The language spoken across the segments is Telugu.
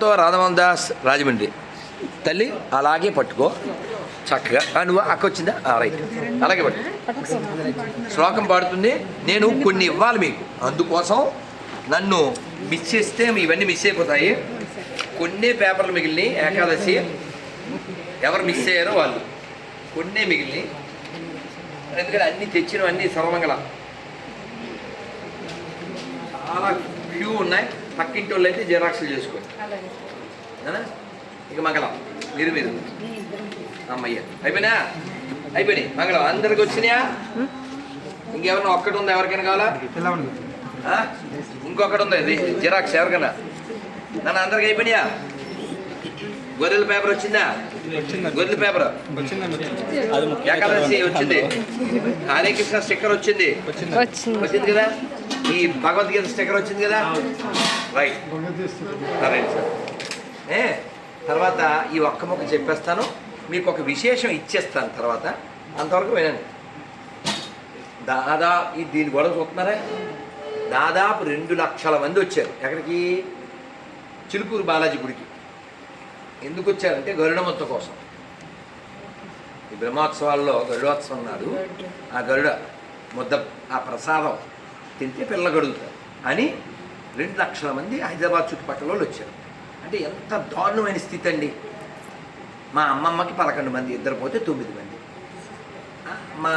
తో రాధమోహన్ దాస్ రాజమండ్రి. తల్లి అలాగే పట్టుకో. చక్కగా. ఆ, నువ్వు అక్క వచ్చిందా ఆ, రైట్. అలాగే పట్టు శ్లోకం పాడుతుంది నేను కొన్ని ఇవ్వాలి మీకు. అందుకోసం నన్ను మిస్ చేస్తే ఇవన్నీ మిస్ అయిపోతాయి. కొన్ని పేపర్లు మిగిలినాయి ఏకాదశి. ఎవరు మిస్ అయ్యారో వాళ్ళు. కొన్నే మిగిలిన ఎందుకంటే అన్ని తెచ్చినవన్నీ సర్వమంగళ. చాలా క్యూ ఉన్నాయి. పక్కింటి వాళ్ళు అయితే జిరాక్స్లు చేసుకోండి? ఇక మంగళం. మీరు మీరు. అమ్మయ్య. అయిపోయినా? అయిపోయినాయి. మంగళం. అందరికి వచ్చినాయా? ఇంకెవరన్నా ఒక్కటి ఉందా ఎవరికైనా కావాలా? ఇంకొకటి ఉంది. ఇది జిరాక్స్ ఎవరికైనా? నన్ను అందరికి అయిపోయినాయా? గొర్రెల పేపర్ వచ్చిందా? గొర్రెల పేపర్. ఏకాదశి వచ్చింది. హరే కృష్ణ స్టిక్కర్ వచ్చింది. వచ్చింది. వచ్చింది కదా? ఈ భగవద్గీత స్టిక్కర్ వచ్చింది కదా? Right right sir. ఏ తర్వాత ఈ ఒక్క ముక్క చెప్పేస్తాను. మీకు ఒక విశేషం ఇచ్చేస్తాను తర్వాత. అంతవరకు వినండి. దాదాపు ఈ దీని గొడవ చూస్తున్నారా? దాదాపు రెండు లక్షల మంది వచ్చారు. ఎక్కడికి? చిలుకూరు బాలాజీ గుడికి. ఎందుకు వచ్చారంటే గరుడమొత్త కోసం. ఈ బ్రహ్మోత్సవాల్లో గరుడోత్సవం నాడు ఆ గరుడ ముద్ద ఆ ప్రసాదం తింటే పిల్ల గడుగుతారు. అని రెండు లక్షల మంది హైదరాబాద్ చుట్టుపక్కల వాళ్ళు వచ్చారు. అంటే ఎంత దారుణమైన స్థితి అండి. మా అమ్మమ్మకి పదకొండు మంది ఇద్దరు పోతే తొమ్మిది మంది. మా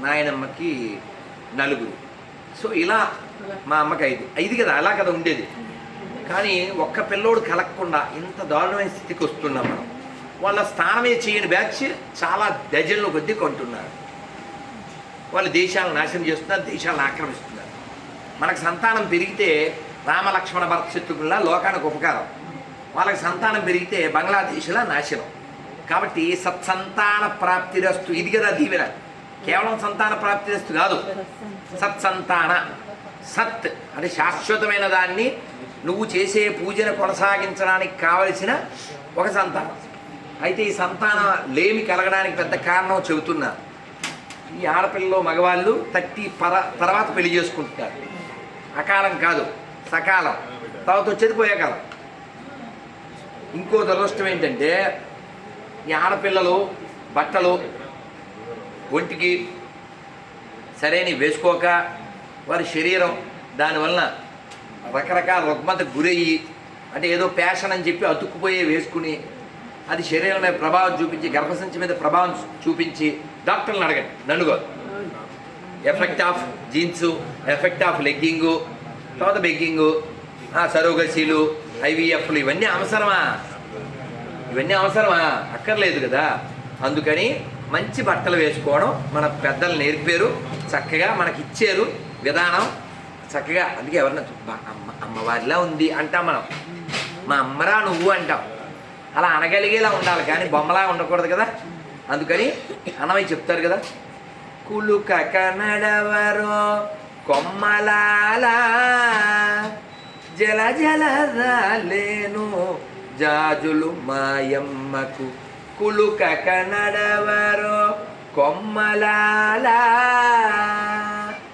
నాయనమ్మకి నలుగురు. సో ఇలా మా అమ్మకి ఐదు. ఐదు కదా అలా కదా ఉండేది. కానీ ఒక్క పిల్లోడు కలగకుండా ఇంత దారుణమైన స్థితికి వస్తున్నాం మనం. వాళ్ళ స్థానమే చేయని బ్యాచ్ చాలా డజన్ల కొద్దీ కొంటున్నారు. వాళ్ళు దేశాలను నాశనం చేస్తున్నారు దేశాలను ఆక్రమిస్తున్నారు. మనకు సంతానం పెరిగితే రామలక్ష్మణ భరతశత్రుకుల్లా లోకానికి ఉపకారం. వాళ్ళకి సంతానం పెరిగితే బంగ్లాదేశ్లా నాశనం. కాబట్టి సత్సంతాన ప్రాప్తిరస్తు. ఇది కదా దీవెన. కేవలం సంతాన ప్రాప్తిరస్తు కాదు. సత్సంతాన. సత్ అంటే శాశ్వతమైన దాన్ని నువ్వు చేసే పూజను కొనసాగించడానికి కావలసిన ఒక సంతానం. అయితే ఈ సంతానం లేమి కలగడానికి పెద్ద కారణం చెబుతున్నారు ఈ ఆడపిల్లలు మగవాళ్ళు థర్టీ పర తర్వాత పెళ్ళి చేసుకుంటున్నారు. అకాలం కాదు సకాలం. తర్వాత వచ్చేది పోయే కాలం ఇంకో దురదృష్టం ఏంటంటే ఈ ఆడపిల్లలు బట్టలు ఒంటికి సరైన వేసుకోక వారి శరీరం దానివల్ల రకరకాల రుగ్మతకు గురయ్యి అంటే ఏదో ప్యాషన్ అని చెప్పి అతుక్కుపోయే వేసుకుని అది శరీరం మీద ప్రభావం చూపించి గర్భసంచి మీద ప్రభావం చూపించి డాక్టర్లను అడగండి. నన్ను effect of jeans effect of legging తర్వాత బెగ్గింగు సరోగసీలు ఐవీఎఫ్లు ఇవన్నీ అవసరమా? ఇవన్నీ అవసరమా? అక్కర్లేదు కదా. అందుకని మంచి బట్టలు వేసుకోవడం మన పెద్దలు నేర్పారు చక్కగా మనకి ఇచ్చారు విధానం. చక్కగా అందుకే ఎవరన్నా అమ్మ అమ్మవారిలా ఉంది అంటాం మనం. మా అమ్మరా నువ్వు అంటాం. అలా అనగలిగేలా ఉండాలి కానీ బొమ్మలా ఉండకూడదు కదా. అందుకని అన్నమయ్య చెప్తారు కదా కులుక కనడవరో కొమ్మలాలా. జల జల రాలేను జాజులు మాయమ్మకు కులుక కనడవరో కొమ్మలాలా.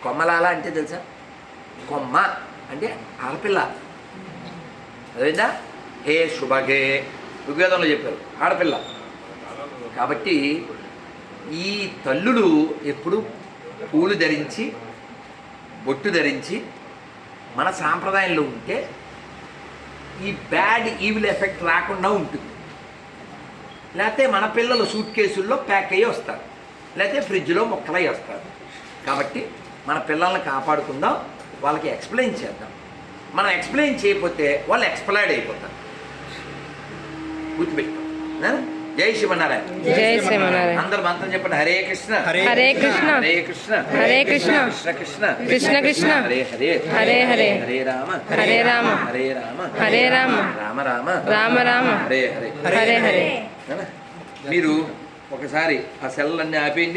కొమ్మలాలా అంటే తెలుసా? కొమ్మ అంటే ఆడపిల్ల. అదేందా? హే శుభగే ఋగ్వేదంలో చెప్పారు ఆడపిల్ల. కాబట్టి ఈ తల్లులు ఎప్పుడు పూలు ధరించి బొట్టు ధరించి మన సాంప్రదాయంలో ఉంటే ఈ బ్యాడ్ ఈవిల్ ఎఫెక్ట్ రాకుండా ఉంటుంది. లేకపోతే మన పిల్లలు సూట్ కేసుల్లో ప్యాక్ అయ్యి వస్తారు. లేకపోతే ఫ్రిడ్జ్లో మొక్కలై వస్తారు. కాబట్టి మన పిల్లల్ని కాపాడుకుందాం వాళ్ళకి ఎక్స్ప్లెయిన్ చేద్దాం. మనం ఎక్స్ప్లెయిన్ చేయకపోతే వాళ్ళు ఎక్స్ప్లైడ్ అయిపోతారు. గుర్తుపెట్టుకో. జై శివనారాయణ జై శ్రీమన్నారాయణ. అందరు మంత్రం చెప్పండి. హరే కృష్ణ. హరే కృష్ణ. హరే కృష్ణ. హరే కృష్ణ. కృష్ణ కృష్ణ. కృష్ణ కృష్ణ. హరే హరే. హరే హరే. హరే రామ. హరే రామ. హరే రామ. హరే రామ. రామ రామ. రామ రామ. హరే హరే. హరే హరే? మీరు ఒకసారి ఆ సెల్లన్నీ ఆపేయండి.